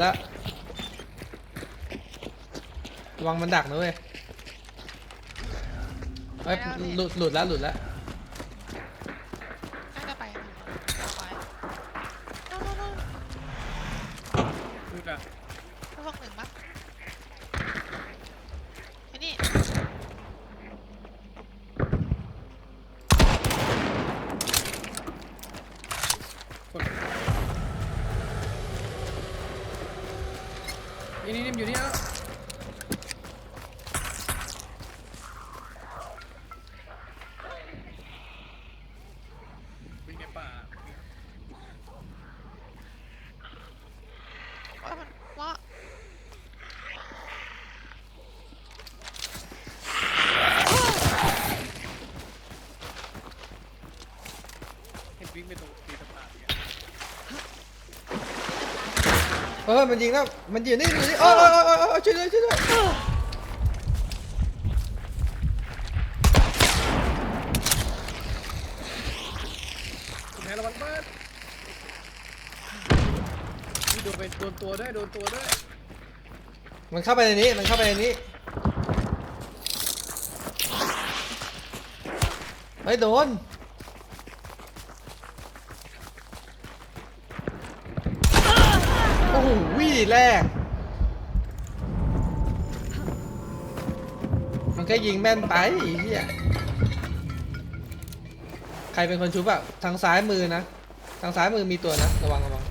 แล้วระวังมันดักนะเว้ยเอ้ยหลุดหลุดแล้วหลุดแล้ว น่าจะไปเอาไปโน่นโน่นโน่น พูดอะ ระวังหนึ่งมั้งไอ้นี่ คนนี่นี่นี่อยู่นี่แล้ววิ่งในป่า ว่ามันว่า เห็นวิ่งไปตรงตีสะพานเนี่ย เออมันยิงแล้ว มันอยู่นี่อยู่นี่โอ้ยโอ้ยโอ้ยโอ้ยช่วยด้วยช่วยด้วยคุณแพ้ระวังเบิร์ดนี่โดนไปโดนตัวด้วยโดนตัวด้วยมันเข้าไปในนี้ มันเข้าไปในนี้เฮ้ยโดนโอ้โหวิ แรก มันก็ยิงแม่นไปอ้เหี้ยใครเป็นคนชุบอะทางซ้ายมือนะ ทางซ้ายมือมีตัวนะ ระวังระวัง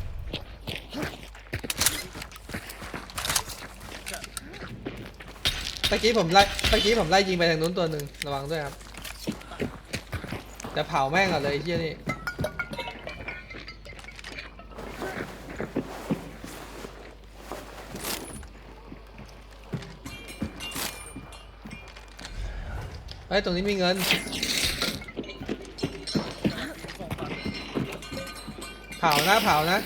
เมื่อกี้ผมไล่เมื่อกี้ผมไล่ยิงไปทางนู้นตัวหนึ่งระวังด้วยครับ จะเผาแม่งก่อนเลยอ้เหี้ยนี่ เฮ้ยตรงนี้มีเงินสองพันเผานะเผานะ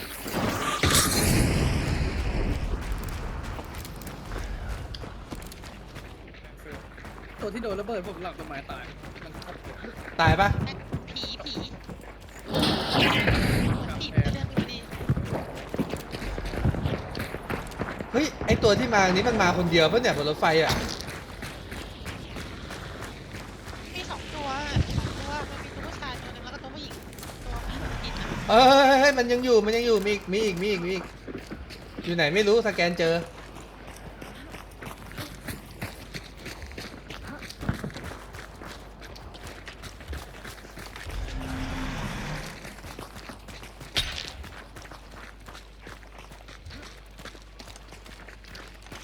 ตัวที่โดนระเบิดผมหลังต้นไม้ตาย มันเข้าตายปะแม่งผีผีกำผีแพมันงจะเดินไปดีเฮ้ยไอตัวที่มาอันนี้มันมาคนเดียวปะเนี่ยบนรถไฟอะ มีสองตัวสองตัวมันมีตัวผู้ชายตัวหนึงแล้วก็ตัวผู้หญิงตัวผู้หญิงกินอะ เออเฮ้ยมันยังอยู่มันยังอยู่มีอีกมีอีกมีอีกมีอีกอยู่ไหนไม่รู้สแกนเจอ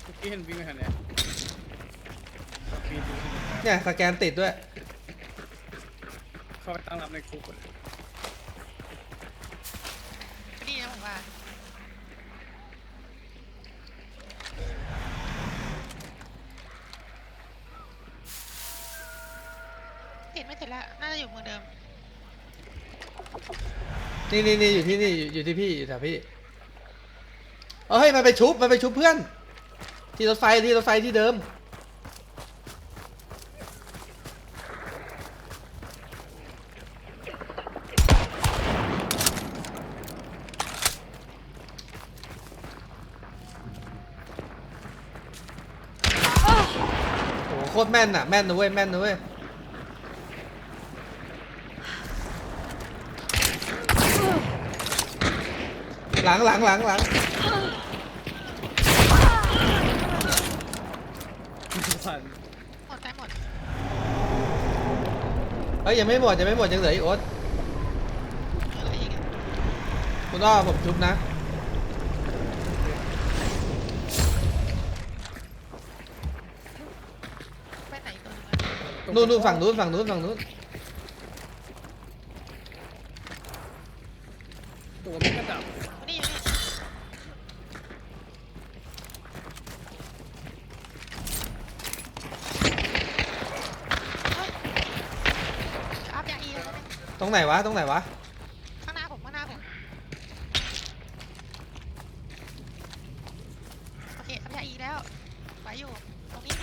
เมื่อกี้เห็นวิ่งไปทางเนี้ยปีนดูเนี่ยสแกนติดด้วย เข้าไปตั้งรับในคุกเลย นี่นะผมว่า ติดไม่ติดแล้ว น่าจะอยู่เมืองเดิม นี่นี่นี่อยู่ที่นี่อยู่อยู่ที่พี่อยู่แถวพี่เอ้ยมันไปชุบมันไปชุบเพื่อน ที่รถไฟที่รถไฟที่เดิม โอ้โหโคตรแม่นอะแม่นนะเว้ยแม่นนะเว้ย ห ลังหลังหลังหลังผ่านหมดใจหมดเฮ้ยยังไม่หมดยังไม่หมดยังเหลืออีกโอ๊ตเหลืออะไรอีกอะคุณอ้อผมชุบนะไปไหนอีกตัวหนึงอะ นู่นนู่นฝั่งนู้นฝั่งนู้นฝั่งนู้น ตัวมันก็ดับ นี่อยู่นี่เฮ้ยเดี๋ยวอัพยาอีแล้วนะ ต รงไหนวะ ตรงไหนวะ ข้างหน้าผมข้างหน้าผมโอเคอัพยาอีแล้วไปอยู่ตรงนี้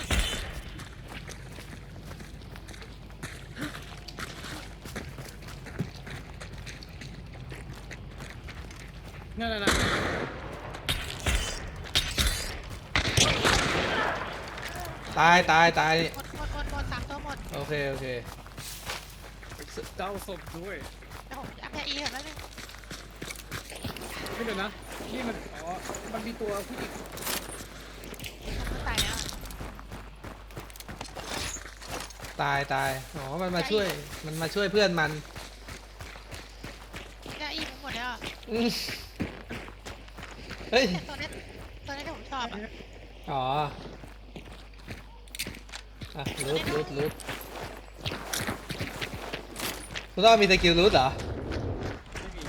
นั่นน่ะตายตายตายหมดหมดหมดหมดสามตัวหมดโอเค โอเค เจ้าศพด้วยเดี๋ยวผมอัพแพอีก่อนแล้วนึงไม่เดี๋ยวนะนี่มันอ๋อมันมีตัวผู้หญิงผมตายแล้วตายตายอ๋อมันมาช่วย มันมาช่วยเพื่อนมันได้อีมันหมดแล้วอะอืมเฮ้ย แต่ตัวนี้ตัวนี้ที่ผมชอบอะอ๋อ อะรูดรูดรูด คุณต้องมีสกิลรูดเหรอ ไม่มี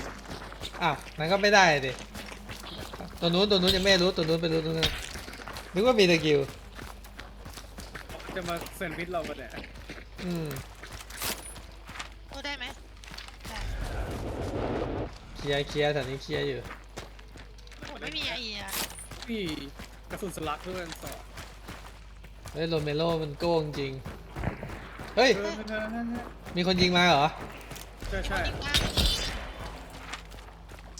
อ้าวนั่นก็ไม่ได้ดิตัวนู้นตัวนู้นยังไม่รู้ตัวนู้นไปรู้ตัวนู้นนึกว่ามีสกิลจะมาแซนด์วิชเราปะเนี่ยอืมตัวได้ไหมได้เคลียร์เคลียร์แถวนี้เคลียร์อยู่ผมไม่มีไอเอียมีกระสุนสลักด้วยสองเฮ้ยโรเมโรมันโก้งจริงเฮ้ย เออเออเออเออ มีคนยิงมาเหรอ ใช่ใช่จริงมาก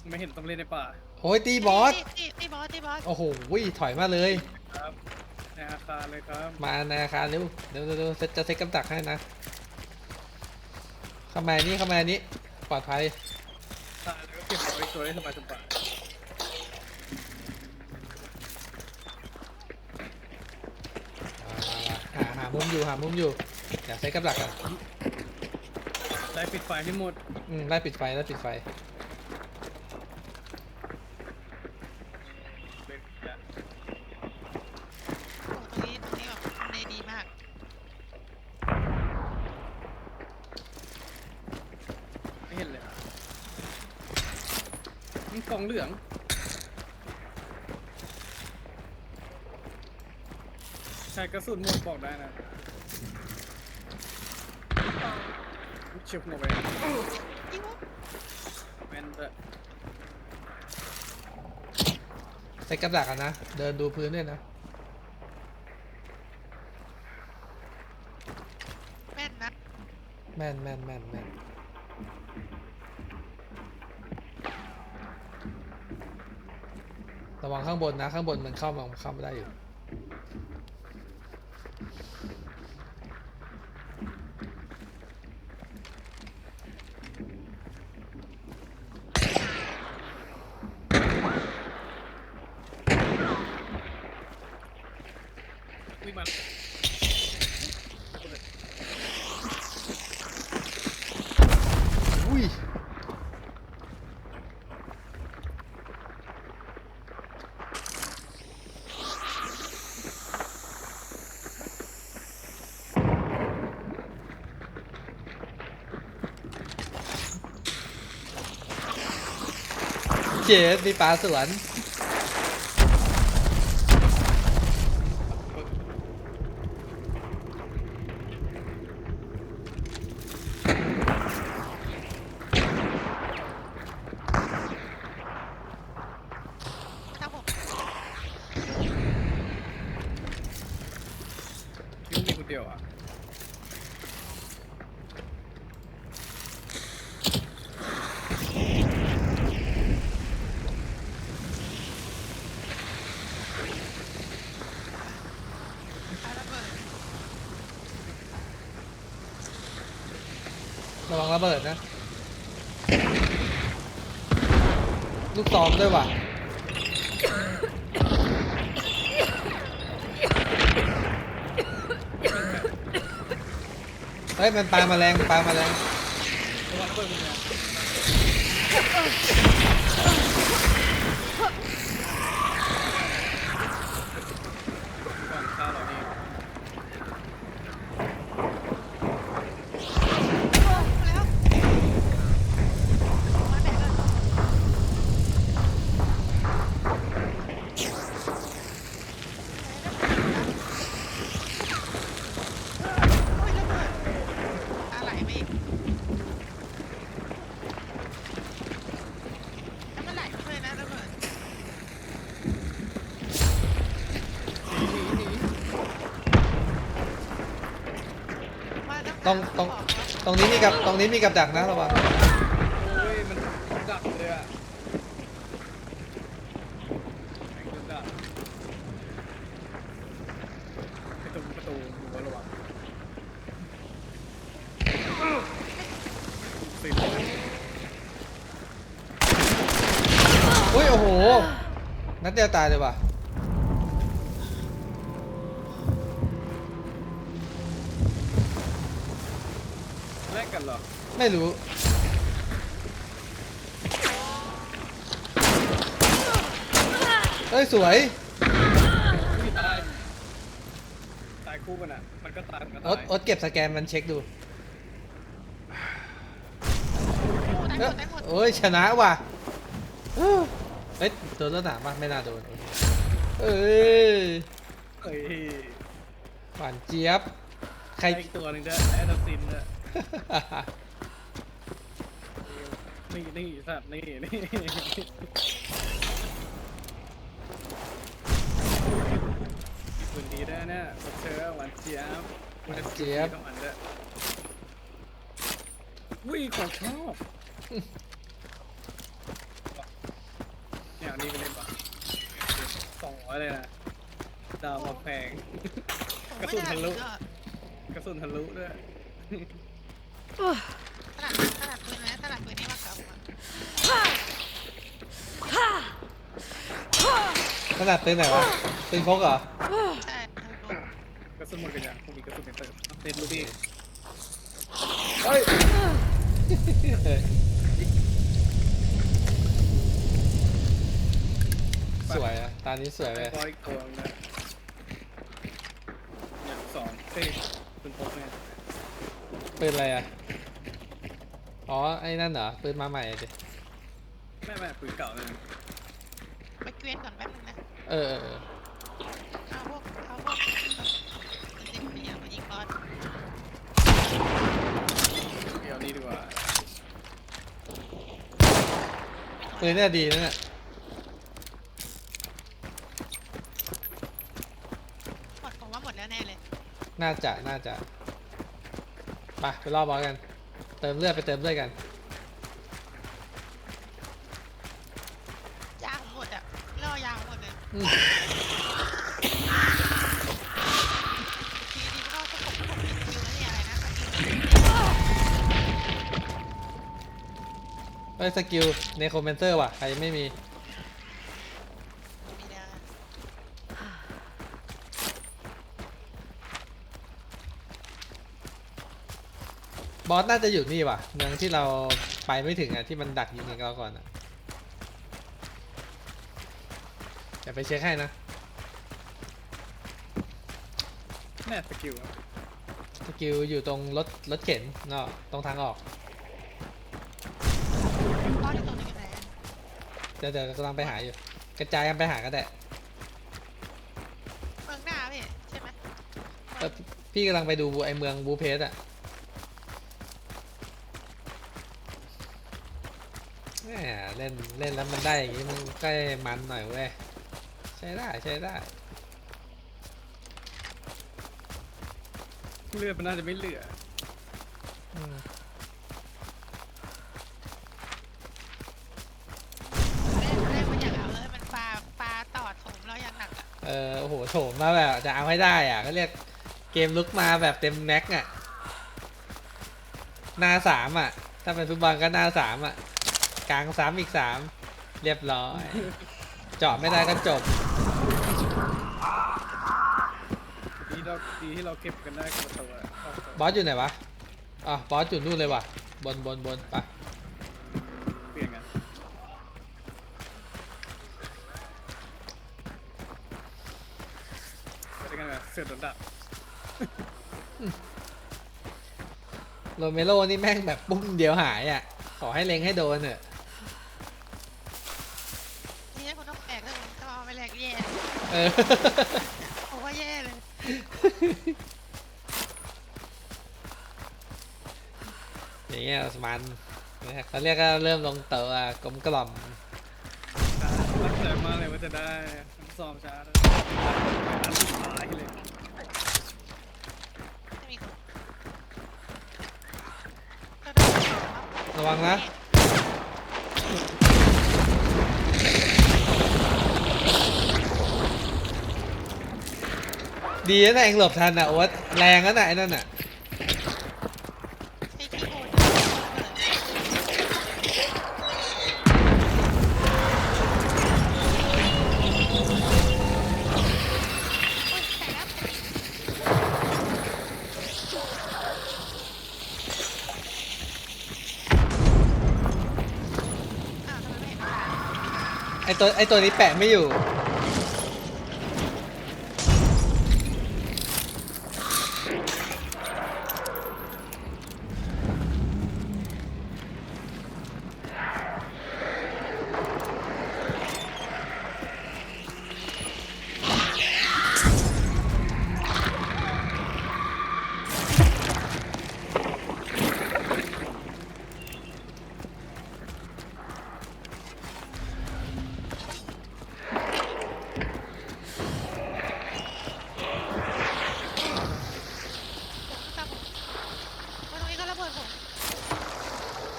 ไม่เห็นต้องเล่นในป่าโอ้ยตีบอส ตีตีบอสตีบอส โอ้โหถอยมาเลย ครับในอาคารเลยครับมาในอาคารเร็วเร็วเร็วเร็วเซ็ตจะเซ็ตกำจักให้นะเข้ามานี่เข้ามานี่ปลอดภัย ตายแล้วก็เก็บเอาไว้ตัวได้สบายสบายหาหามุมอยู่หามุมอยู่อย่าเซ็ตกำจักอะ ได้ปิดไฟให้หมด อืมไล่ปิดไฟไล่ปิดไฟเลยจ้ะโอ้ตรงนี้ตรงนี้แบบทำเลดีมากไม่เห็นเลยนี่กล่องเหลือง ใช้กระสุนหมดบอกได้นะ เซ็กซ์กับหลักอะนะ เดินดูพื้นด้วยนะ แม่นนะแม่นแม่นแม่นแม่นระวังข้างบนนะ ข้างบนมันเข้ามาเข้าไม่ได้อยู่ วิ่งมา อุ้ย เจสมีปลาสวน ถ้าผม วิ่งมีคนเดียวอะ ปาระเบิด ระวังระเบิดนะ ลูกซองด้วยว่ะเฮ้ยมันปลาแมลงปลาแมลงระวังเปิดมันนะ รงตรงตรงนี้มีกับตรงนี้มีกับดักนะระวังเฮ้ยมันดับเลยอะแม่ะตรประตูดูไว้ระวังสิอ้ยโอ้โหนัดเดียวตายเลยว่ะ ไม่รู้ เอ้ย สวยไม่ตาย ตายคู่กันอะ มันก็ตายมันก็โอ๊ตาตยโอ๊ตเก็บสแกนมันเช็คดูโอ้ได้หมดได้หมดโอ้ย ชนะว่ะเอ้ยเอ้ย โดนรถหนามป่ะไม่น่าโดน เอ้ยเฮ้ยหวานเจี๊ยบ ใครอีกตัวหนึงด้วยแอดซินด้วย นี่นี่สัตว์นี่นี่คุณดีได้เนี่ยเชอหวานเจี๊ยบหวานเจี๊ยบต้องอันเด้วยวิ่งของชอบเนี่ยนนี้ไปเล่นปะสองร้อยเลยนะดาวมาแพงกระสุนทะลุกระสุนทะลุด้วยขนาดขนาดปืนนะขนาดปืนนี่มา ขนาดปืนไหนวะปืนพกเหรอใช่ทะลุกระสุนหมดกันยังพวกนี้กระสุนเป็นเติมเต็มลูกพี่เฮ้ยสวยอะตานี้สวยเลยไอ้บอยอีกตัวนึงนะเนี่ยสองเต้เป็นพกเนี่ยปืนอะไรอะ อ๋อ ไอ้นั่นเหรอ ปืนมาใหม่ดิแม่แม่ปืนเก่าเลยไปเกวียนก่อนแป๊บนึงนะ เออเออเออเอาพวกเอาพวกจริงๆไม่อยากมายิงบอสเดี๋ยวนี้ดีกว่าปืนเนี่ยดีนะเนี่ยหมดผมว่าหมดแล้วแน่เลย น่าจะ น่าจะ ไป ไปรอบบอสกัน เติมเลือดไปเติมเลือดกันยางหมดอะล่อยางหมดเลยอืมทีนี้ก็จะผมผมมีคิวแล้วเนี่ยอะไรนะสกิลเอ้ยสกิลเนโครเมนเตอร์ว่ะ ใครไม่มี มีนะ บอสน่าจะอยู่นี่ว่ะเมืองที่เราไปไม่ถึงอะที่มันดักยิงเราก่อนอะเดี๋ยวไปเช็คให้นะแม่สกิลอะสกิลอยู่ตรงรถรถเข็นเนาะตรงทางออกบอสที่ตัวนึงอยู่ไหนอะเดี๋ยวเดี๋ยวกำลังไปหาอยู่ กระจายกันไปหาก็ได้เมืองหน้าพี่ใช่ไหมเออพี่กำลังไปดูไอเมืองบูเพสอะแหม เล่นเล่นแล้วมันได้อย่างงี้มันก็มันหน่อยเว้ยใช้ได้ใช้ได้เลือดมันน่าจะไม่เหลืออืมเล่นเล่นมันอยากเอาเลยมันปลาปลาต่อถมเราอย่างหนักอะเออโอ้โหโถมมาแบบจะเอาให้ได้อะก็เรียกเกมลุกมาแบบเต็มแม็กอะหน้าสามอะ ถ้าเป็นฟุตบอลก็หน้าสามอะ กลางสามอีกสามเรียบร้อย เจาะไม่ได้ก็จบ ดีเราดีที่เราเก็บกันได้คนละตัวเข้าตัวบอสอยู่ไหนวะอะบอสอยู่นู่นเลยว่ะ บนบนบนไปะเปลี่ยนกันไปกันแบบเสือโดนดับโรเมโรนี่แม่งแบบปุ้มเดียวหายอะ ขอให้เล็งให้โดนเถอะ นี่ถ้าคุณต้องแบกก็คุณก็เอาไปแลกแย่เออผมว่าแย่เลยอย่างเงี้ยมันเนี่ยเขาเรียกก็เริ่มลงเต๋อกลมกล่อมตั้งใจมากเลยว่าจะได้ซ้อมช้าเลยอันสุดท้ายเลยไม่มีคนก็ได้ครับระวังนะ ดีนะเองหลบทันน่ะโอ๊ตแรงนะไอ้นั่นะไอ้ที่โน่ะไอตัวไอตัวนี้แปะไม่อยู่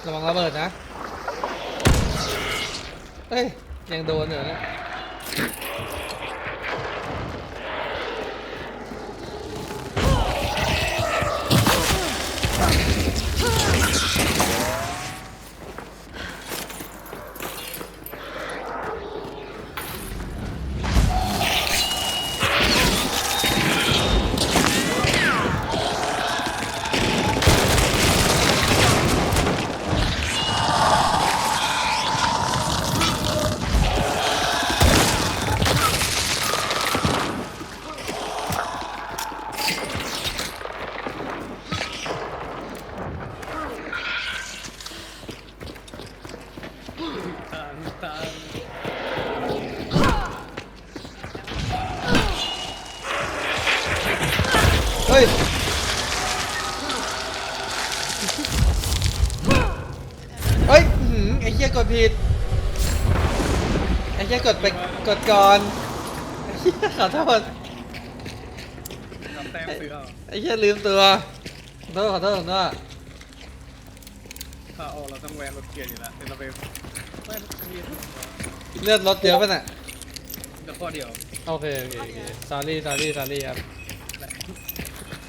ระวังระเบิดนะเฮ้ย ยังโดนอยู่นะ กดไปกดก่อนไอ้เหี้ยขอโทษทำแต้มซื้อเอาไอ้เหี้ยลืมตัวขอโทษขอโทษขอโทษถ้าออกเราต้องแวนรถเกียร์อยู่แล้วเดี๋ยวเราไปแวนรถเกียร์เลือดลดเยอะป่ะน่ะเดี๋ยวข้อเดียวโอเคโอเคโอเค sorry sorry sorry ครับแหละ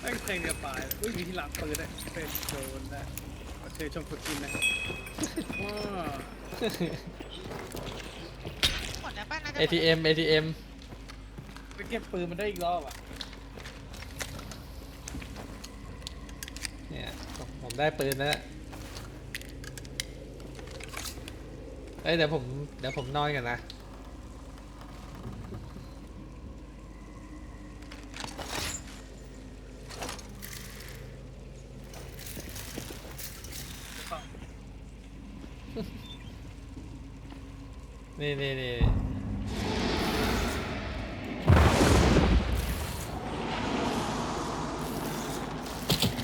แม่งเพลงจะตายอุ้ยมีที่หลังปืนได้เป็นโดนได้เคยชมฝึกกินนะว้า หมดแล้วป้าน่าจะ ATM ATM ไปเก็บปืนมันได้อีกรอบอะ เนี่ยผมผมได้ปืนแล้วเอ้ยเดี๋ยวผมเดี๋ยวผมนอนกันนะ นี่นี่นี่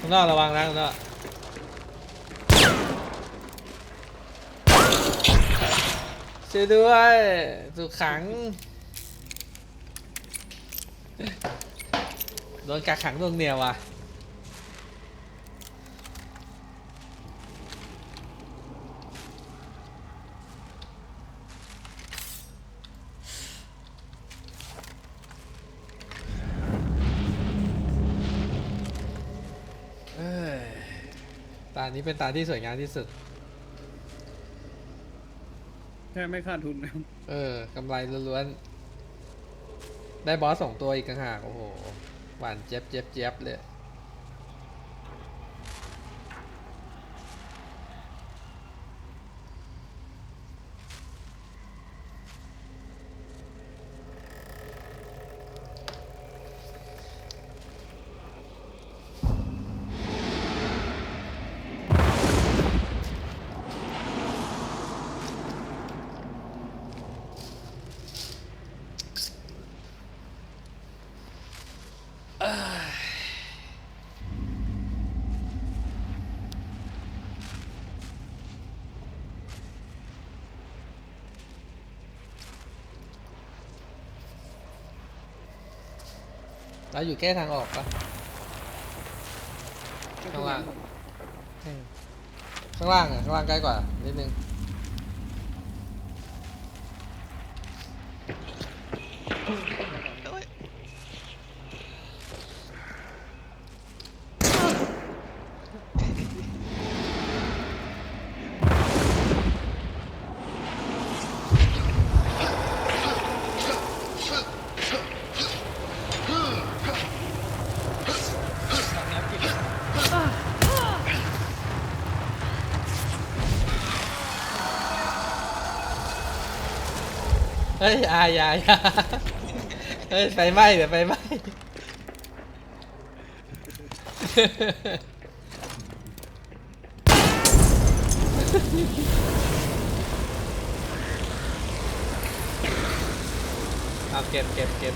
ข้างนอกระวังนะข้างนอกช่วยด้วยถูกขัง โดนกักขังดวงเหนียวว่ะ เอ้ยตา นี้เป็นตาที่สวยงามที่สุด แค่ไม่ขาดทุนนะเออกำไรล้วนๆ ได้บอสสองตัวอีกต่างหาก โอ้โห หวานเจี๊ยบเจี๊ยบเจี๊ยบเลย เราอยู่แก้ทางออกปะข้างล่างอืมข้างล่างอะข้างล่างใกล้กว่านิดนึง ฮ้ยอยาอยายาเฮ้ยไฟไหม้เดี๋ยวไฟไหม้เอาเก็บเก็บเก็บ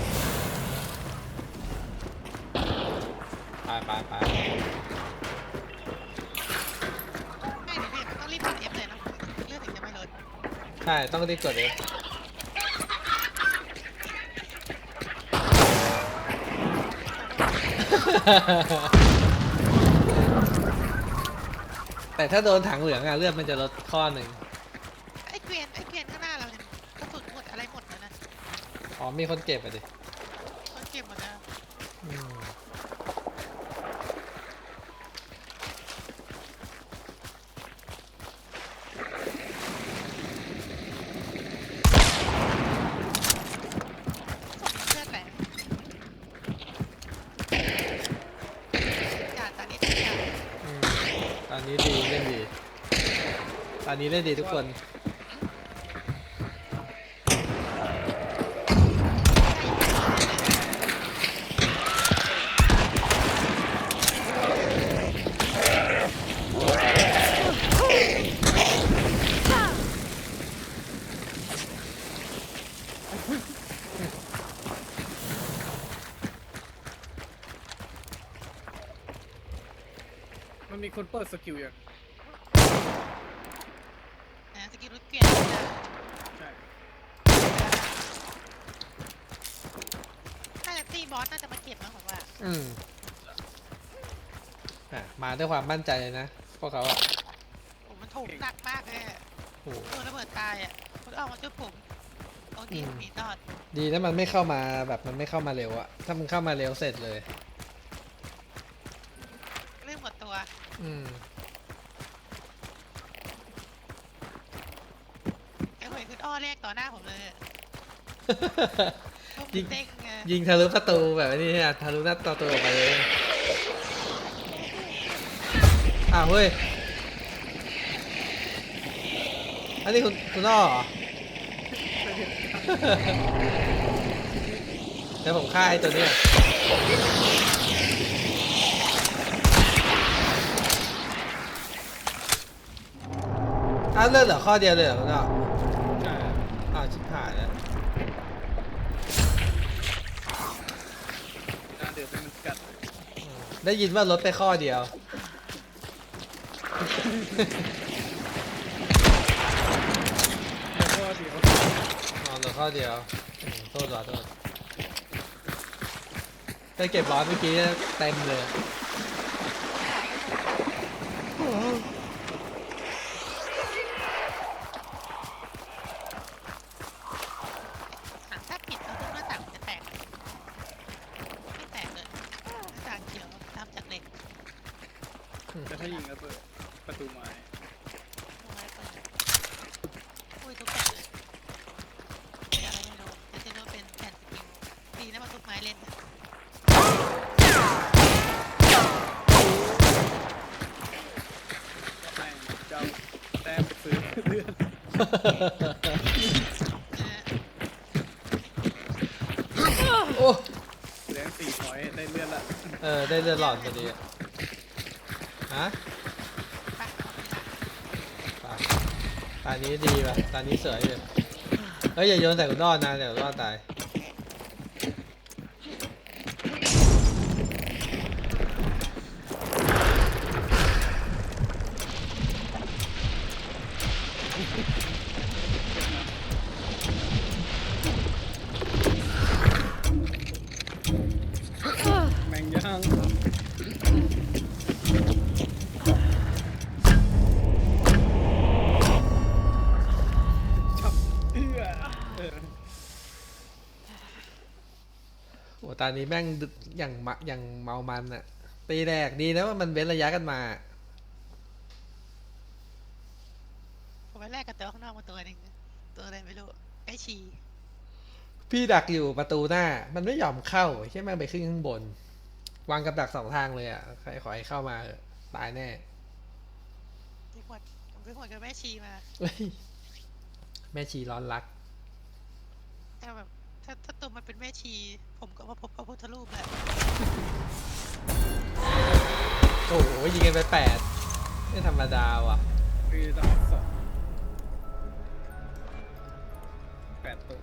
ไปไปไปไม่ดิพี่มันต้องรีบกด F เลยนะเลือดถึงจะไม่ลด ใช่ ต้องรีบกดเอง แต่ถ้าโดนถังเหลืองอะเลือดมันจะลดข้อหนึ่งไอ้เกวียนไอ้เกวียนข้างหน้าเราเนี่ยกระสุนหมดอะไรหมดแล้วนะอ๋อมีคนเก็บอะดิ คนเก็บหมดแล้ว อืม ส่งเลือดแหลมจ่าตอนนี้จ่า อืมตอนนี้ดีเล่นดี ตอ นนี้เล่นดีทุกคน มันมีคนเปิดสกิลอย่าง นะสกิลรถเกวียนจ่า ใช่ ถ้าจะตีบอสน่าจะมาเก็บนะผมว่า อืมอะ มาด้วยความมั่นใจเลยนะพวกเขาอะผมมันถูกหนักมากเลยอะโอ้โหโดนระเบิดตายอะคนเอามาช่วยผมโอเคอืมผมหนีรอดดีนะมันไม่เข้ามาแบบมันไม่เข้ามาเร็วอะถ้ามันเข้ามาเร็วเสร็จเลย เรื่องหมดตัวอืมไอ้หวยคืออ้อแรกต่อหน้าผมเลยอะผมยิงเด้งไงยิงทะลุประตูแบบนี้เนี่ยทะลุหน้าประตูออกมาเลย อ้าวเฮ้ย อันนี้คุณคุณอ้อเหรอเดี๋ยวผมฆ่าไอ้ตัวเนี้ยอ้าวเลือดเหลือข้อเดียวเลยเหรอคุณอ้อใช่อ้าวชิบหายแล้วน่าเดือดเป็นมันกัดได้ยินว่าลดไปข้อเดียว แล้วก็เดี๋ยวอ๋อเหลือข้อเดียวอืมโทษเหรอโทษไปเก็บบอสเมื่อกี้เต็มเลยถังถ้าปิดแล้วทุกหน้าต่างมันจะแตกไหมไม่แตกเลยหน้าต่างเขียวทำจากเหล็ก แต่ถ้ายิงระเบิดประตูไม้ เอาไว้ก่อนอุ้ยทุกแผ่นเลยเป็นอะไรไม่รู้แต่จะรู้เป็นแผ่นสกิลดีนะมันทุกไม้เล่นอะ แม่งจะเอาแต้มไป ซื้อเลือดโอ้แรงสี่พอยได้เลือดละเออได้เลือดหลอดพอดีอะฮะตาตอนนี้ดีป่ะตอนนี้สวยอยู่เฮ้ยอย่าโยนใส่กุดอนนะเดี๋ยวรอดตาย โอ้ตอนนี้แม่งดึอย่างมะอย่างเมามันอะตีแรกดีนะว่ามันเว้นระยะกันมา ผมไปแรกกับตัวข้างนอกมาตัวหนึ่งตัวอะไรไม่รู้ไอ้ชีพี่ดักอยู่ประตูหน้า มันไม่ยอมเข้าใช่ไหมงไปขึ้นข้างบน วางกับดักสองทางเลยอะใครขอให้เข้ามาเถอะตายแน่ที่หมดผมไปหมดกับแม่ชีมา เฮ้ยแม่ชีร้อนรัก แต่แบบถ้าถ้าตัวมันเป็นแม่ชี ผมก็มาพบพระพุทธรูปแหละโอ้โหยิงกันไปแปดไม่ธรรมดาว่ะ คือดาวสองแปดตัว